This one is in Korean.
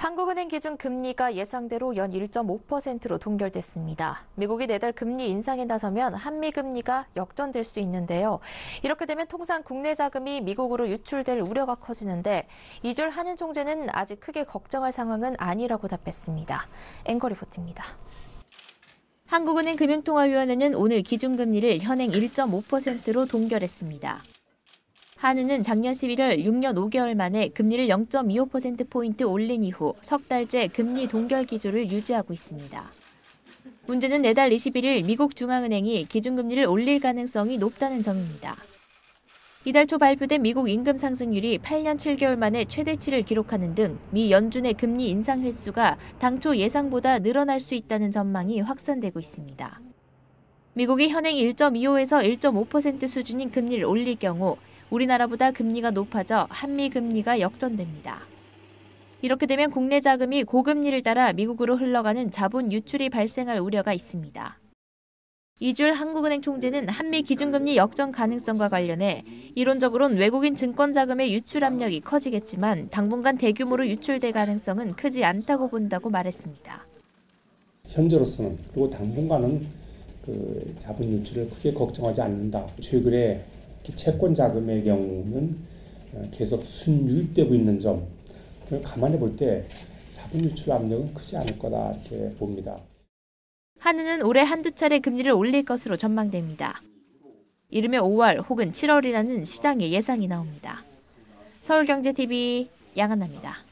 한국은행 기준 금리가 예상대로 연 1.5%로 동결됐습니다. 미국이 내달 금리 인상에 나서면 한미 금리가 역전될 수 있는데요. 이렇게 되면 통상 국내 자금이 미국으로 유출될 우려가 커지는데 이줄 한은 총재는 아직 크게 걱정할 상황은 아니라고 답했습니다. 앵커 리포트입니다. 한국은행 금융통화위원회는 오늘 기준금리를 현행 1.5%로 동결했습니다. 한은은 작년 11월 6년 5개월 만에 금리를 0.25%포인트 올린 이후 석 달째 금리 동결 기조를 유지하고 있습니다. 문제는 내달 21일 미국 중앙은행이 기준금리를 올릴 가능성이 높다는 점입니다. 이달 초 발표된 미국 임금 상승률이 8년 7개월 만에 최대치를 기록하는 등 미 연준의 금리 인상 횟수가 당초 예상보다 늘어날 수 있다는 전망이 확산되고 있습니다. 미국이 현행 1.25에서 1.5% 수준인 금리를 올릴 경우 우리나라보다 금리가 높아져 한미 금리가 역전됩니다. 이렇게 되면 국내 자금이 고금리를 따라 미국으로 흘러가는 자본 유출이 발생할 우려가 있습니다. 이줄 한국은행 총재는 한미 기준금리 역전 가능성과 관련해 이론적으로는 외국인 증권 자금의 유출 압력이 커지겠지만 당분간 대규모로 유출될 가능성은 크지 않다고 본다고 말했습니다. 현재로서는 그리고 당분간은 그 자본 유출을 크게 걱정하지 않는다. 최근에 채권 자금의 경우는 계속 순유입되고 있는 점, 그걸 감안해 볼 때 자본 유출 압력은 크지 않을 거다 이렇게 봅니다. 한은은 올해 한두 차례 금리를 올릴 것으로 전망됩니다. 이르면 5월 혹은 7월이라는 시장의 예상이 나옵니다. 서울경제TV 양한나입니다.